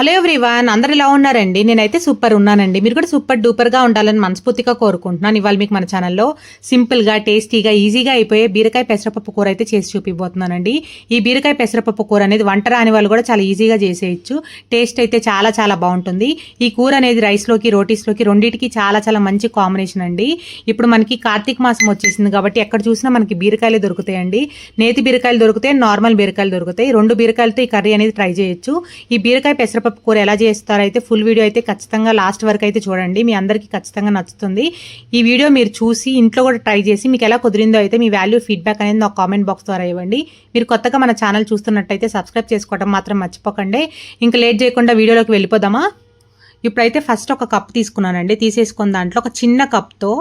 Hello everyone అందరు ఎలా ఉన్నారండి? నేనైతే సూపర్ ఉన్నానండి. మీరు కూడా సూపర్ డూపర్గా ఉండాలని మనస్ఫూర్తిగా కోరుకుంటున్నాను. ఇవాళ మీకు మన ఛానల్లో సింపుల్గా టేస్టీగా ఈజీగా అయిపోయే బీరకాయ పెసరపప్పు కూర అయితే చేసి చూపిపోతున్నానండి ఈ బీరకాయ పెసరపప్పు కూర అనేది వంట రాని వాళ్ళు కూడా చాలా ఈజీగా చేసేయచ్చు. టేస్ట్ అయితే చాలా చాలా బాగుంటుంది. ఈ కూర అనేది రైస్లోకి రోటీస్లోకి రెండింటికి చాలా చాలా మంచి కాంబినేషన్ అండి. ఇప్పుడు మనకి కార్తీక మాసం వచ్చేసింది కాబట్టి ఎక్కడ చూసినా మనకి బీరకాయలు దొరుకుతాయండి. నేతి బీరకాయలు దొరుకుతాయి నార్మల్ బీరకాయలు దొరుకుతాయి. రెండు బీరకాయలతో ఈ కర్రీ అనేది ట్రై చేయొచ్చు. ఈ బీరకాయ పెసరపప్పు కూర ఎలా చేస్తారో అయితే ఫుల్ వీడియో అయితే ఖచ్చితంగా లాస్ట్ వరకు అయితే చూడండి. మీ అందరికీ ఖచ్చితంగా నచ్చుతుంది. ఈ వీడియో మీరు చూసి ఇంట్లో కూడా ట్రై చేసి మీకు ఎలా కుదిరిందో అయితే మీ వాల్యూ ఫీడ్బ్యాక్ అనేది నాకు కామెంట్ బాక్స్ ద్వారా ఇవ్వండి. మీరు కొత్తగా మన ఛానల్ చూస్తున్నట్టయితే సబ్స్క్రైబ్ చేసుకోవడం మాత్రం మర్చిపోకండి. ఇంకా లేట్ చేయకుండా వీడియోలోకి వెళ్ళిపోదామా? ఇప్పుడైతే ఫస్ట్ ఒక కప్ తీసుకున్నానండి. తీసేసుకున్న దాంట్లో ఒక చిన్న కప్తో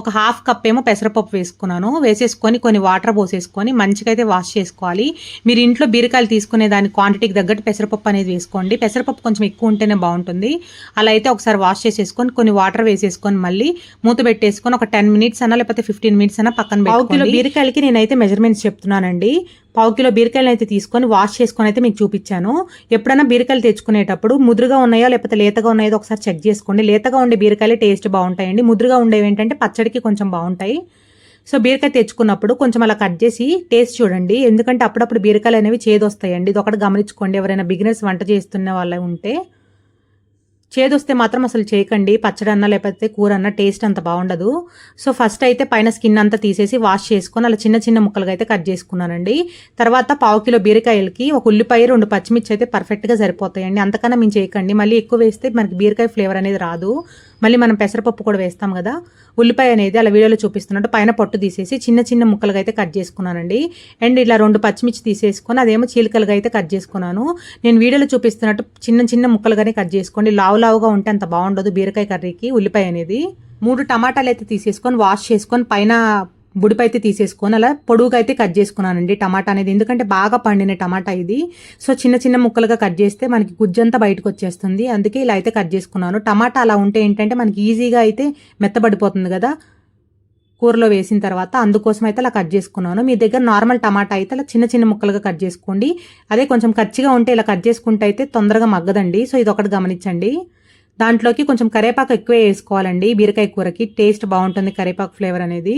ఒక హాఫ్ కప్ ఏమో పెసరపప్పు వేసుకున్నాను. వేసేసుకొని కొన్ని వాటర్ పోసేసుకొని మంచిగా అయితే వాష్ చేసుకోవాలి. మీరు ఇంట్లో బీరకాయలు తీసుకునే దాని క్వాంటిటీకి తగ్గట్టు పెసరపప్పు అనేది వేసుకోండి. పెసరపప్పు కొంచెం ఎక్కువ ఉంటేనే బాగుంటుంది. అలా అయితే ఒకసారి వాష్ చేసేసుకొని కొన్ని వాటర్ వేసేసుకొని మళ్ళీ మూత పెట్టేసుకొని ఒక టెన్ మినిట్స్ అన్నా లేకపోతే ఫిఫ్టీన్ మినిట్స్ అన్నా పక్కన కిలో బీరకాయలకి నేనైతే మెజర్మెంట్స్ చెప్తున్నానండి. పావు కిలో బీరకాయలు అయితే తీసుకొని వాష్ చేసుకొని అయితే మీకు చూపించాను. ఎప్పుడైనా బీరకాయలు తెచ్చుకునేటప్పుడు ముదురుగా ఉన్నాయో లేకపోతే లేతగా ఉన్నాయో ఒకసారి చెక్ చేసుకోండి. లేతగా ఉండే బీరకాయలు టేస్ట్ బాగుంటాయండి. ముదురుగా ఉండేవి ఏంటంటే పచ్చడికి కొంచెం బాగుంటాయి. సో బీరకాయ తెచ్చుకున్నప్పుడు కొంచెం అలా కట్ చేసి టేస్ట్ చూడండి. ఎందుకంటే అప్పుడప్పుడు బీరకాయలు అనేవి చేదొస్తాయండి. ఇది ఒకటి గమనించుకోండి. ఎవరైనా బిగినర్స్ వంట చేస్తున్న వాళ్ళు ఉంటే చేదొస్తే మాత్రం అసలు చేయకండి పచ్చడి అన్న లేకపోతే కూర అన్న టేస్ట్ అంత బాగుండదు. సో ఫస్ట్ అయితే పైన స్కిన్ అంతా తీసేసి వాష్ చేసుకొని అలా చిన్న చిన్న ముక్కలుగా అయితే కట్ చేసుకున్నానండి. తర్వాత పావు కిలో బీరకాయలకి ఒక ఉల్లిపాయ రెండు పచ్చిమిర్చి అయితే పర్ఫెక్ట్గా సరిపోతాయండి. అంతకన్నా మేము చేయకండి. మళ్ళీ ఎక్కువ వేస్తే మనకి బీరకాయ ఫ్లేవర్ అనేది రాదు. మళ్ళీ మనం పెసరపప్పు కూడా వేస్తాం కదా. ఉల్లిపాయ అనేది అలా వీడియోలో చూపిస్తున్నట్టు పైన పొట్టు తీసేసి చిన్న చిన్న ముక్కలుగా అయితే కట్ చేసుకున్నానండి. అండ్ ఇలా రెండు పచ్చిమిర్చి తీసేసుకొని అదేమో చీలికలుగా అయితే కట్ చేసుకున్నాను. నేను వీడియోలో చూపిస్తున్నట్టు చిన్న చిన్న ముక్కలుగానే కట్ చేసుకోండి. లావు లావుగా ఉంటే అంత బాగుండదు. బీరకాయ కర్రీకి ఉల్లిపాయ అనేది మూడు టమాటాలు అయితే తీసేసుకొని వాష్ చేసుకొని పైన బుడిపై అయితే తీసేసుకొని అలా పొడుగుగా అయితే కట్ చేసుకున్నానండి టమాటా అనేది. ఎందుకంటే బాగా పండిన టమాటా ఇది. సో చిన్న చిన్న ముక్కలుగా కట్ చేస్తే మనకి గుజ్జంతా బయటకు వచ్చేస్తుంది. అందుకే ఇలా అయితే కట్ చేసుకున్నాను. టమాటా అలా ఉంటే ఏంటంటే మనకి ఈజీగా అయితే మెత్తబడిపోతుంది కదా. కూరలో వేసిన తర్వాత అందుకోసం అయితే అలా కట్ చేసుకున్నాను. మీ దగ్గర నార్మల్ టమాటా అయితే అలా చిన్న చిన్న ముక్కలుగా కట్ చేసుకోండి. అదే కొంచెం కచ్చిగా ఉంటే ఇలా కట్ చేసుకుంటే అయితే తొందరగా మగ్గదండి. సో ఇది ఒకటి గమనించండి. దాంట్లోకి కొంచెం కరేపాకు ఎక్కువే వేసుకోవాలండి. బీరకాయ కూరకి టేస్ట్ బాగుంటుంది కరేపాకు ఫ్లేవర్ అనేది.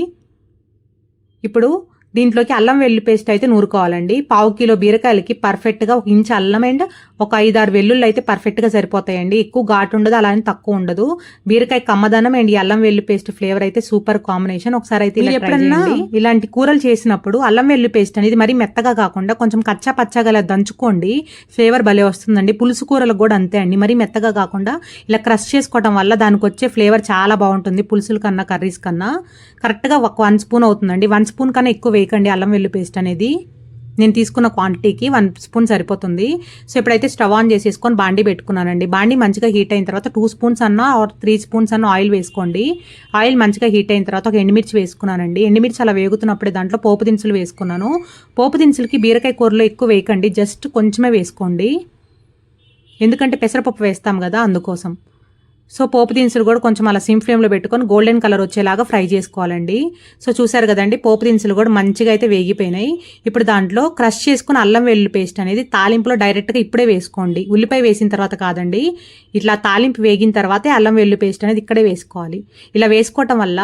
ఇప్పుడు దీంట్లోకి అల్లం వెల్లి పేస్ట్ అయితే నూరుకోవాలండి. పావు కిలో బీరకాయలకి పర్ఫెక్ట్గా ఒక ఇంచు అల్లం అండ్ ఒక ఐదారు వెల్లుల్లి అయితే పర్ఫెక్ట్గా సరిపోతాయండి. ఎక్కువ ఘాటు ఉండదు అలానే తక్కువ ఉండదు. బీరకాయ కమ్మదనం అండ్ అల్లం వెల్లుల్లి పేస్ట్ ఫ్లేవర్ అయితే సూపర్ కాంబినేషన్ ఒకసారి అయితే ఎప్పుడన్నా ఇలాంటి కూరలు చేసినప్పుడు అల్లం వెల్లుల్లి పేస్ట్ అనేది మరి మెత్తగా కాకుండా కొంచెం కచ్చా పచ్చగా దంచుకోండి. ఫ్లేవర్ భలే వస్తుందండి. పులుసు కూరలకు కూడా అంతే అండి. మరి మెత్తగా కాకుండా ఇలా క్రష్ చేసుకోవడం వల్ల దానికి వచ్చే ఫ్లేవర్ చాలా బాగుంటుంది పులుసుల కన్నా కర్రీస్ కన్నా. కరెక్ట్గా ఒక వన్ స్పూన్ అవుతుందండి. వన్ స్పూన్ కన్నా ఎక్కువ వేయకండి అల్లం వెల్లు పేస్ట్ అనేది. నేను తీసుకున్న క్వాంటిటీకి వన్ స్పూన్ సరిపోతుంది. సో ఇప్పుడైతే స్టవ్ ఆన్ చేసేసుకొని బాండీ పెట్టుకున్నానండి. బాండీ మంచిగా హీట్ అయిన తర్వాత టూ స్పూన్స్ అన్న ఆర్ త్రీ స్పూన్స్ అన్న ఆయిల్ వేసుకోండి. ఆయిల్ మంచిగా హీట్ అయిన తర్వాత ఒక ఎండుమిర్చి వేసుకున్నానండి. ఎండుమిర్చి అలా వేగుతున్నప్పుడే దాంట్లో పోపు దినుసులు వేసుకున్నాను. పోపు దినుసులకి బీరకాయ కూరలో ఎక్కువ వేయకండి. జస్ట్ కొంచెమే వేసుకోండి. ఎందుకంటే పెసరపప్పు వేస్తాం కదా అందుకోసం. సో పోపు దినుసులు కూడా కొంచెం అలా సిమ్ ఫ్లేమ్లో పెట్టుకొని గోల్డెన్ కలర్ వచ్చేలాగా ఫ్రై చేసుకోవాలండి. సో చూసారు కదండి పోపు దినుసులు కూడా మంచిగా అయితే వేగిపోయినాయి. ఇప్పుడు దాంట్లో క్రష్ చేసుకుని అల్లం వెల్లుల్లి పేస్ట్ అనేది తాలింపులో డైరెక్ట్గా ఇప్పుడే వేసుకోండి. ఉల్లిపాయ వేసిన తర్వాత కాదండి ఇట్లా తాలింపు వేగిన తర్వాతే అల్లం వెల్లుల్లి పేస్ట్ అనేది ఇక్కడే వేసుకోవాలి. ఇలా వేసుకోవటం వల్ల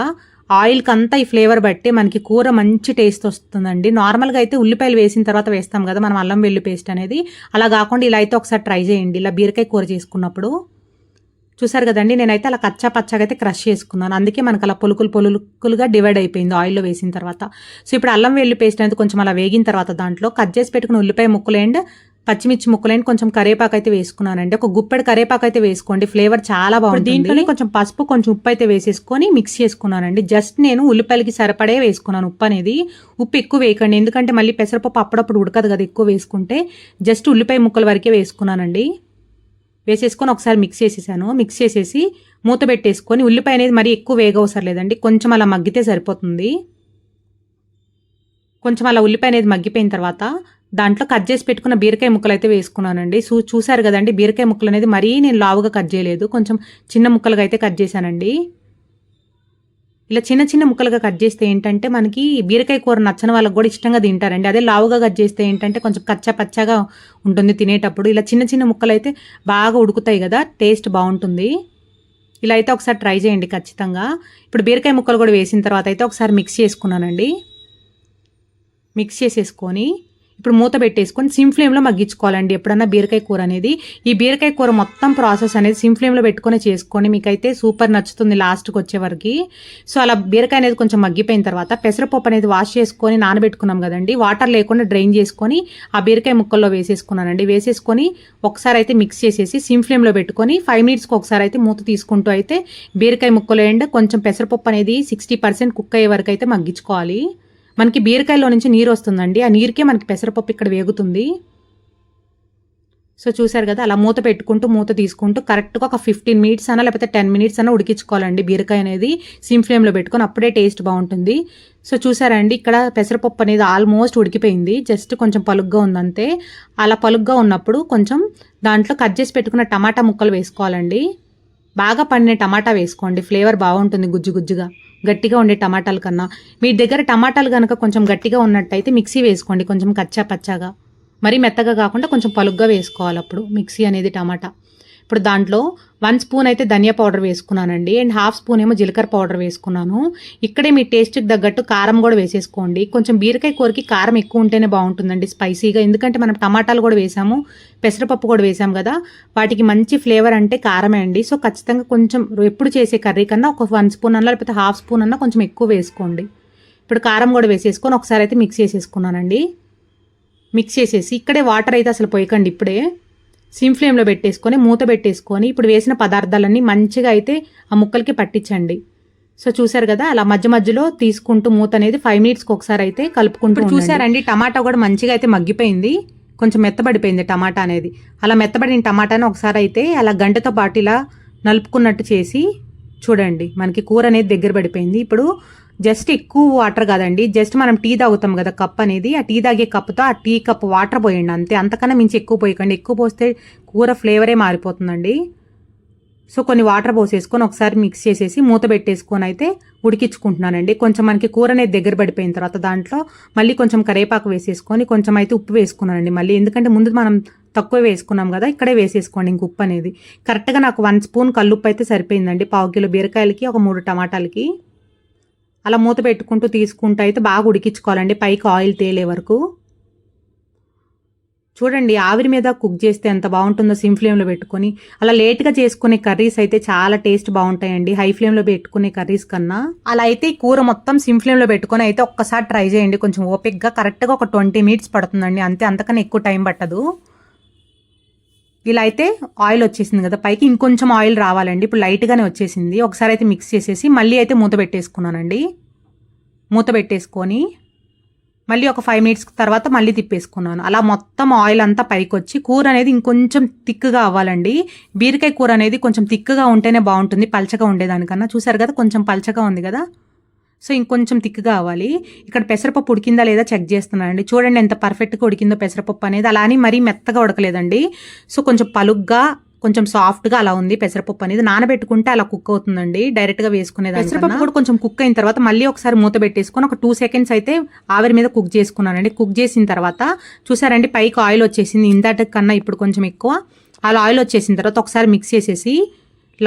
ఆయిల్కి అంతా ఈ ఫ్లేవర్ బట్టి మనకి కూర మంచి టేస్ట్ వస్తుందండి. నార్మల్గా అయితే ఉల్లిపాయలు వేసిన తర్వాత వేస్తాం కదా మనం అల్లం వెల్లు పేస్ట్ అనేది. అలా కాకుండా ఇలా అయితే ఒకసారి ట్రై చేయండి. ఇలా బీరకాయ కూర చేసుకున్నప్పుడు. చూసారు కదండి నేనైతే అలా కచ్చా పచ్చగా అయితే క్రష్ చేసుకున్నాను. అందుకే మనకు అలా పొలుకులు పొలుకులుగా డివైడ్ అయిపోయింది ఆయిల్లో వేసిన తర్వాత. సో ఇప్పుడు అల్లం వెల్లి పేస్ట్ అనేది కొంచెం అలా వేగిన తర్వాత దాంట్లో కట్ చేసి పెట్టుకున్న ఉల్లిపాయ ముక్కలు అండ్ పచ్చిమిర్చి ముక్కలేండి కొంచెం కరేపాకు అయితే వేసుకున్నానండి. ఒక గుప్పెడు కరేపాకు అయితే వేసుకోండి ఫ్లేవర్ చాలా బాగుంది దీంట్లోనే కొంచెం పసుపు కొంచెం ఉప్పు అయితే వేసేసుకొని మిక్స్ చేసుకున్నానండి. జస్ట్ నేను ఉల్లిపాయలకి సరిపడే వేసుకున్నాను ఉప్పు అనేది. ఉప్పు ఎక్కువ వేయకండి ఎందుకంటే మళ్ళీ పెసరపప్పు అప్పుడప్పుడు ఉడకదు కదా ఎక్కువ వేసుకుంటే. జస్ట్ ఉల్లిపాయ ముక్కల వరకే వేసుకున్నానండి. వేసేసుకొని ఒకసారి మిక్స్ చేసేసాను. మిక్స్ చేసేసి మూత పెట్టేసుకొని ఉల్లిపాయ అనేది మరీ ఎక్కువ వేగవసరం లేదండి. కొంచెం అలా మగ్గితే సరిపోతుంది. కొంచెం అలా ఉల్లిపాయ అనేది మగ్గిపోయిన తర్వాత దాంట్లో కట్ చేసి పెట్టుకున్న బీరకాయ ముక్కలు అయితే వేసుకున్నానండి. చూ చూసారు కదండి బీరకాయ ముక్కలు అనేది మరీ నేను లావుగా కట్ చేయలేదు. కొంచెం చిన్న ముక్కలుగా అయితే కట్ చేశానండి. ఇలా చిన్న చిన్న ముక్కలుగా కట్ చేస్తే ఏంటంటే మనకి బీరకాయ కూర నచ్చని వాళ్ళకి కూడా ఇష్టంగా తింటారండి. అదే లావుగా కట్ చేస్తే ఏంటంటే కొంచెం కచ్చా పచ్చగా ఉంటుంది తినేటప్పుడు. ఇలా చిన్న చిన్న ముక్కలు అయితే బాగా ఉడుకుతాయి కదా టేస్ట్ బాగుంటుంది. ఇలా అయితే ఒకసారి ట్రై చేయండి ఖచ్చితంగా. ఇప్పుడు బీరకాయ ముక్కలు కూడా వేసిన తర్వాత అయితే ఒకసారి మిక్స్ చేసుకున్నానండి. మిక్స్ చేసేసుకొని ఇప్పుడు మూత పెట్టేసుకొని సిమ్ ఫ్లేమ్లో మగ్గించుకోవాలండి. ఎప్పుడన్నా బీరకాయ కూర అనేది. ఈ బీరకాయ కూర మొత్తం ప్రాసెస్ అనేది సిమ్ ఫ్లేమ్లో పెట్టుకొని చేసుకోండి. మీకైతే సూపర్ నచ్చుతుంది లాస్ట్కి వచ్చేవరకు సో అలా బీరకాయ అనేది కొంచెం మగ్గిపోయిన తర్వాత పెసరపప్పు అనేది వాష్ చేసుకొని నానబెట్టుకున్నాం కదండి. వాటర్ లేకుండా డ్రైన్ చేసుకొని ఆ బీరకాయ ముక్కల్లో వేసేసుకున్నానండి. వేసేసుకొని ఒకసారి అయితే మిక్స్ చేసేసి సిమ్ ఫ్లేమ్లో పెట్టుకొని ఫైవ్ మినిట్స్కి ఒకసారి అయితే మూత తీసుకుంటూ అయితే బీరకాయ ముక్కలు అండ్ కొంచెం పెసరపప్పు అనేది సిక్స్టీ పర్సెంట్ కుక్ అయ్యే వరకు అయితే మగ్గించుకోవాలి. మనకి బీరకాయలో నుంచి నీరు వస్తుందండి. ఆ నీరుకే మనకి పెసరపప్పు ఇక్కడ వేగుతుంది. సో చూసారు కదా అలా మూత పెట్టుకుంటూ మూత తీసుకుంటూ కరెక్ట్గా ఒక ఫిఫ్టీన్ మినిట్స్ అన్నా లేకపోతే టెన్ మినిట్స్ అన్నా ఉడికించుకోవాలండి బీరకాయ అనేది. సిమ్ ఫ్లేమ్లో పెట్టుకొని అప్పుడే టేస్ట్ బాగుంటుంది. సో చూసారండి ఇక్కడ పెసరపప్పు అనేది ఆల్మోస్ట్ ఉడికిపోయింది. జస్ట్ కొంచెం పలుగ్గా ఉందంతే. అలా పలుగ్గా ఉన్నప్పుడు కొంచెం దాంట్లో కట్ చేసి పెట్టుకున్న టమాటా ముక్కలు వేసుకోవాలండి. బాగా పండిన టమాటా వేసుకోండి ఫ్లేవర్ బాగుంటుంది గుజ్జు గుజ్జుగా. గట్టిగా ఉండే టమాటాల కన్నా. మీ దగ్గర టమాటాలు కనుక కొంచెం గట్టిగా ఉన్నట్టయితే మిక్సీ వేసుకోండి. కొంచెం కచ్చా పచ్చాగా. మరీ మెత్తగా కాకుండా కొంచెం పలుగ్గా వేసుకోవాలి అప్పుడు మిక్సీ అనేది టమాటా. ఇప్పుడు దాంట్లో వన్ స్పూన్ అయితే ధనియా పౌడర్ వేసుకున్నానండి. అండ్ హాఫ్ స్పూన్ ఏమో జీలకర్ర పౌడర్ వేసుకున్నాను. ఇక్కడే మీ టేస్ట్కి తగ్గట్టు కారం కూడా వేసేసుకోండి. కొంచెం బీరకాయ కూరకి కారం ఎక్కువ ఉంటేనే బాగుంటుందండి స్పైసీగా ఎందుకంటే మనం టమాటాలు కూడా వేసాము పెసరపప్పు కూడా వేసాం కదా. వాటికి మంచి ఫ్లేవర్ అంటే కారమే అండి. సో ఖచ్చితంగా కొంచెం ఎప్పుడు చేసే కర్రీ కన్నా ఒక వన్ స్పూన్ అన్నా లేకపోతే హాఫ్ స్పూన్ అన్నా కొంచెం ఎక్కువ వేసుకోండి. ఇప్పుడు కారం కూడా వేసేసుకొని ఒకసారి అయితే మిక్స్ చేసేసుకున్నానండి. మిక్స్ చేసేసి ఇక్కడే వాటర్ అయితే అసలు పోయకండి ఇప్పుడే. సిమ్ ఫ్లేమ్లో పెట్టేసుకొని మూత పెట్టేసుకొని ఇప్పుడు వేసిన పదార్థాలన్నీ మంచిగా అయితే ఆ ముక్కలకి పట్టించండి. సో చూసారు కదా అలా మధ్య మధ్యలో తీసుకుంటూ మూత అనేది ఫైవ్ మినిట్స్కి ఒకసారి అయితే కలుపుకుంటూ చూసారండి టమాటా కూడా మంచిగా అయితే మగ్గిపోయింది. కొంచెం మెత్తబడిపోయింది టమాటా అనేది. అలా మెత్తబడిన టమాటాను ఒకసారి అయితే అలా గంటతో పాటు ఇలా నలుపుకున్నట్టు చేసి చూడండి మనకి కూర అనేది దగ్గర పడిపోయింది. ఇప్పుడు జస్ట్ ఎక్కువ వాటర్ కాదండి. జస్ట్ మనం టీ తాగుతాం కదా కప్ అనేది. ఆ టీ తాగే కప్తో ఆ టీ కప్ వాటర్ పోయండి అంతే. అంతకన్నా మించి ఎక్కువ పోయకండి. ఎక్కువ పోస్తే కూర ఫ్లేవరే మారిపోతుందండి. సో కొన్ని వాటర్ పోసేసుకొని ఒకసారి మిక్స్ చేసేసి మూత పెట్టేసుకొని అయితే ఉడికించుకుంటున్నానండి. కొంచెం మనకి కూర అనేది దగ్గర పడిపోయిన తర్వాత దాంట్లో మళ్ళీ కొంచెం కరేపాకు వేసేసుకొని కొంచెం అయితే ఉప్పు వేసుకున్నానండి మళ్ళీ. ఎందుకంటే ముందు మనం తక్కువ వేసుకున్నాం కదా ఇక్కడే వేసేసుకోండి ఇంక ఉప్పు అనేది. కరెక్ట్గా నాకు వన్ స్పూన్ కల్లుప్పు అయితే సరిపోయిందండి. పావు కిలో బీరకాయలకి ఒక మూడు టమాటాలకి. అలా మూత పెట్టుకుంటూ తీసుకుంటూ అయితే బాగా ఉడికించుకోవాలండి. పైకి ఆయిల్ తేలే వరకు. చూడండి ఆవిరి మీద కుక్ చేస్తే ఎంత బాగుంటుందో సిమ్ ఫ్లేమ్లో పెట్టుకొని. అలా లేట్గా చేసుకునే కర్రీస్ అయితే చాలా టేస్ట్ బాగుంటాయండి. హై ఫ్లేమ్లో పెట్టుకునే కర్రీస్ కన్నా. అలా అయితే ఈ కూర మొత్తం సిమ్ ఫ్లేమ్లో పెట్టుకొని అయితే ఒక్కసారి ట్రై చేయండి. కొంచెం ఓపిక్గా కరెక్ట్గా ఒక ట్వంటీ మినిట్స్ పడుతుందండి. అంతే అంతకన్నా ఎక్కువ టైం పట్టదు. ఇలా అయితే ఆయిల్ వచ్చేసింది కదా. పైకి ఇంకొంచెం ఆయిల్ రావాలండి. ఇప్పుడు లైట్గానే వచ్చేసింది. ఒకసారి అయితే మిక్స్ చేసేసి మళ్ళీ అయితే మూత పెట్టేసుకున్నానండి. మూత పెట్టేసుకొని మళ్ళీ ఒక ఫైవ్ మినిట్స్ తర్వాత మళ్ళీ తిప్పేసుకున్నాను. అలా మొత్తం ఆయిల్ అంతా పైకి వచ్చి కూర అనేది ఇంకొంచెం థిక్గా అవ్వాలండి. బీరకాయ కూర అనేది కొంచెం థిక్గా ఉంటేనే బాగుంటుంది. పల్చగా ఉండేదానికన్నా. చూసారు కదా కొంచెం పల్చగా ఉంది కదా. సో ఇంకొంచెం థిక్గా అవ్వాలి. ఇక్కడ పెసరపప్పు ఉడికిందా లేదా చెక్ చేస్తున్నానండి. చూడండి ఎంత పర్ఫెక్ట్గా ఉడికిందో పెసరపప్పు అనేది. అలా అని మరీ మెత్తగా ఉడకలేదండి. సో కొంచెం పలుగ్గా కొంచెం సాఫ్ట్గా అలా ఉంది పెసరపప్పు అనేది. నానబెట్టుకుంటే అలా కుక్ అవుతుందండి. డైరెక్ట్గా వేసుకునేది పెసరపప్పు కూడా కొంచెం కుక్ అయిన తర్వాత మళ్ళీ ఒకసారి మూత పెట్టేసుకొని ఒక టూ సెకండ్స్ అయితే ఆవిరి మీద కుక్ చేసుకున్నానండి. కుక్ చేసిన తర్వాత చూసారండి పైకి ఆయిల్ వచ్చేసింది. ఇందాటి కన్నా ఇప్పుడు కొంచెం ఎక్కువ. అలా ఆయిల్ వచ్చేసిన తర్వాత ఒకసారి మిక్స్ చేసేసి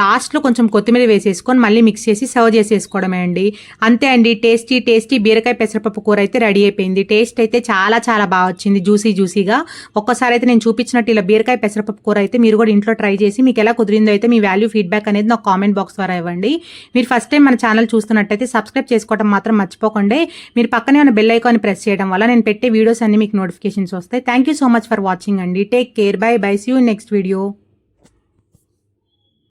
లాస్ట్లో కొంచెం కొత్తిమీర వేసేసుకొని మళ్ళీ మిక్స్ చేసి సర్వ్ చేసేసుకోవడమే అండి. అంతే అండి టేస్టీ టేస్టీ బీరకాయ పెసరపప్పు కూర అయితే రెడీ అయిపోయింది. టేస్ట్ అయితే చాలా చాలా బాగా వచ్చింది జ్యూసీ జ్యూసీగా. ఒక్కసారి అయితే నేను చూపించినట్టు ఇలా బీరకాయ పెసరపప్పు కూర అయితే మీరు కూడా ఇంట్లో ట్రై చేసి మీకు ఎలా కుదిరిందో అయితే మీ వాల్యూ ఫీడ్బ్యాక్ అనేది నాకు కామెంట్ బాక్స్ ద్వారా ఇవ్వండి. మీరు ఫస్ట్ టైం మన ఛానల్ చూస్తున్నట్టయితే సబ్స్క్రైబ్ చేసుకోవడం మాత్రం మర్చిపోకండి. మీరు పక్కనే ఉన్న బెల్ ఐకాన్ ప్రెస్ చేయడం వల్ల నేను పెట్టే వీడియోస్ అన్ని మీకు నోటిఫికేషన్స్ వస్తాయి. Thank you so much for watching అండి. Take care bye bye see you next video